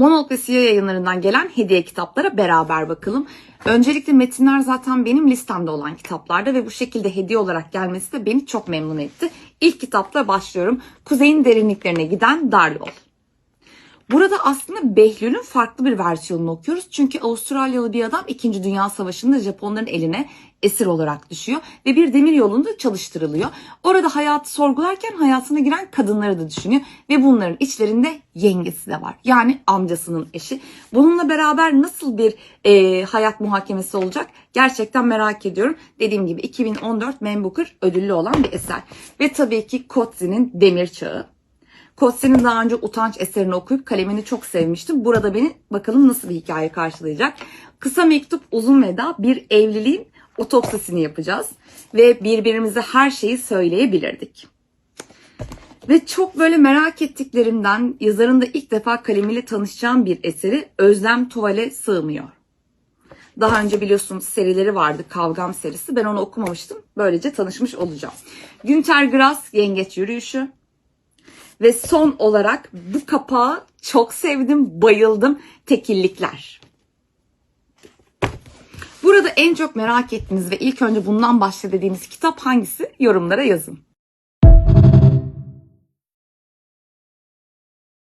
Monolt ve yayınlarından gelen hediye kitaplara beraber bakalım. Öncelikle metinler zaten benim listemde olan kitaplarda ve bu şekilde hediye olarak gelmesi de beni çok memnun etti. İlk kitapla başlıyorum. Kuzeyin derinliklerine giden dar yol. Burada aslında Behlül'ün farklı bir versiyonunu okuyoruz. Çünkü Avustralyalı bir adam 2. Dünya Savaşı'nda Japonların eline esir olarak düşüyor ve bir demir yolunda çalıştırılıyor. Orada hayatı sorgularken hayatına giren kadınları da düşünüyor ve bunların içlerinde yengesi de var. Yani amcasının eşi. Bununla beraber nasıl bir e, hayat muhakemesi olacak gerçekten merak ediyorum. Dediğim gibi 2014 Man Booker ödüllü olan bir eser. Ve tabii ki Kotze'nin Demir Çağı. Kotze'nin daha önce Utanç eserini okuyup kalemini çok sevmiştim. Burada beni bakalım nasıl bir hikaye karşılayacak. Kısa mektup uzun veda bir evliliğin otopsisini yapacağız. Ve birbirimize her şeyi söyleyebilirdik. Ve çok böyle merak ettiklerimden yazarın da ilk defa kalemiyle tanışacağım bir eseri Özlem Tuval'e sığmıyor. Daha önce biliyorsunuz serileri vardı Kavgam serisi. Ben onu okumamıştım. Böylece tanışmış olacağım. Günter Grass Yengeç Yürüyüşü. Ve son olarak bu kapağı çok sevdim, bayıldım. Tekillikler. Burada en çok merak ettiğiniz ve ilk önce bundan bahsedediğiniz kitap hangisi? Yorumlara yazın.